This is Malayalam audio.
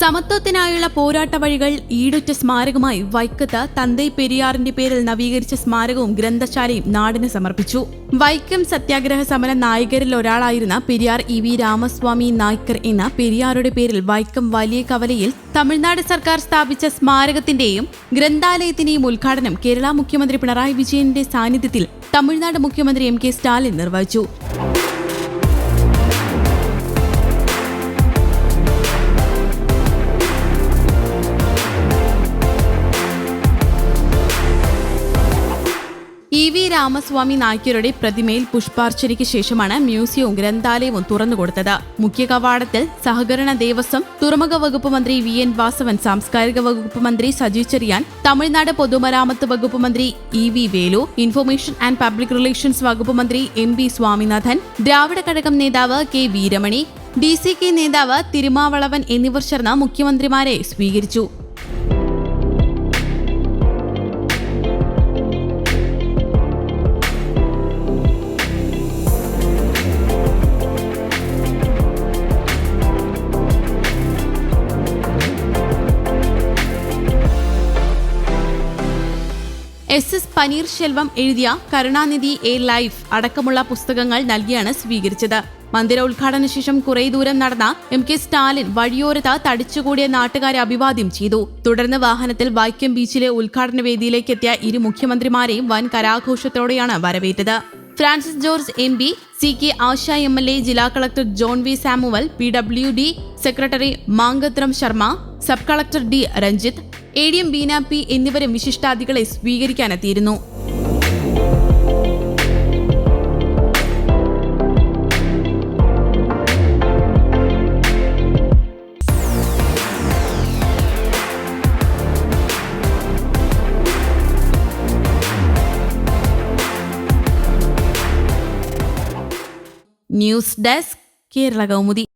സമത്വത്തിനായുള്ള പോരാട്ട വഴികൾ ഈടുറ്റ സ്മാരകമായി വൈക്കത്ത് തന്തൈ പെരിയാറിന്റെ പേരിൽ നവീകരിച്ച സ്മാരകവും ഗ്രന്ഥശാലയും നാടിന് സമർപ്പിച്ചു. വൈക്കം സത്യാഗ്രഹ സമര നായകരിൽ ഒരാളായിരുന്ന പെരിയാർ ഇ വി രാമസ്വാമി നായ്ക്കർ എന്ന പെരിയാറുടെ പേരിൽ വൈക്കം വലിയ കവലയിൽ തമിഴ്നാട് സർക്കാർ സ്ഥാപിച്ച സ്മാരകത്തിന്റെയും ഗ്രന്ഥാലയത്തിന്റെയും ഉദ്ഘാടനം കേരള മുഖ്യമന്ത്രി പിണറായി വിജയന്റെ സാന്നിധ്യത്തിൽ തമിഴ്നാട് മുഖ്യമന്ത്രി എം കെ സ്റ്റാലിൻ നിർവഹിച്ചു. ഇ വി രാമസ്വാമി നായ്ക്കരുടെ പ്രതിമയിൽ പുഷ്പാർച്ചനയ്ക്ക് ശേഷമാണ് മ്യൂസിയവും ഗ്രന്ഥാലയവും തുറന്നുകൊടുത്തത് മുഖ്യ കവാടത്തിൽ സഹകരണ ദേവസ്വം തുറമുഖ വകുപ്പ് മന്ത്രി വി എൻ വാസവൻ സാംസ്കാരിക വകുപ്പ് മന്ത്രി സജി ചെറിയാൻ തമിഴ്നാട് പൊതുമരാമത്ത് വകുപ്പ് മന്ത്രി E V Velu information and public relations വകുപ്പ് മന്ത്രി എം വി സ്വാമിനാഥൻ ദ്രാവിഡ കഴകം നേതാവ് K Veeramani D C K നേതാവ് തിരുമാവളവൻ എന്നിവർ ചേർന്ന് മുഖ്യമന്ത്രിമാരെ സ്വീകരിച്ചു. എസ് എസ് പനീർ ശെൽവം എഴുതിയ കരുണാനിധി എ ലൈഫ് അടക്കമുള്ള പുസ്തകങ്ങൾ നൽകിയാണ് സ്വീകരിച്ചത്. മന്ദിര ഉദ്ഘാടന ശേഷം കുറെ ദൂരം നടന്ന എം കെ സ്റ്റാലിൻ വഴിയോരത്ത് തടിച്ചുകൂടിയ നാട്ടുകാരെ അഭിവാദ്യം ചെയ്തു. തുടർന്ന് വാഹനത്തിൽ വൈക്കം ബീച്ചിലെ ഉദ്ഘാടന വേദിയിലേക്ക് എത്തിയ ഇരു മുഖ്യമന്ത്രിമാരെയും വൻ കരാഘോഷത്തോടെയാണ് വരവേറ്റത്. Francis George M P C K Asha M L A ജില്ലാ collector John V Samuel P W D secretary Mankathram Sharma sub collector D Ranjith A D M Beena P എന്നിവരും വിശിഷ്ടാതികളെ സ്വീകരിക്കാനെത്തിയിരുന്നു. News desk Kerala Kaumudi.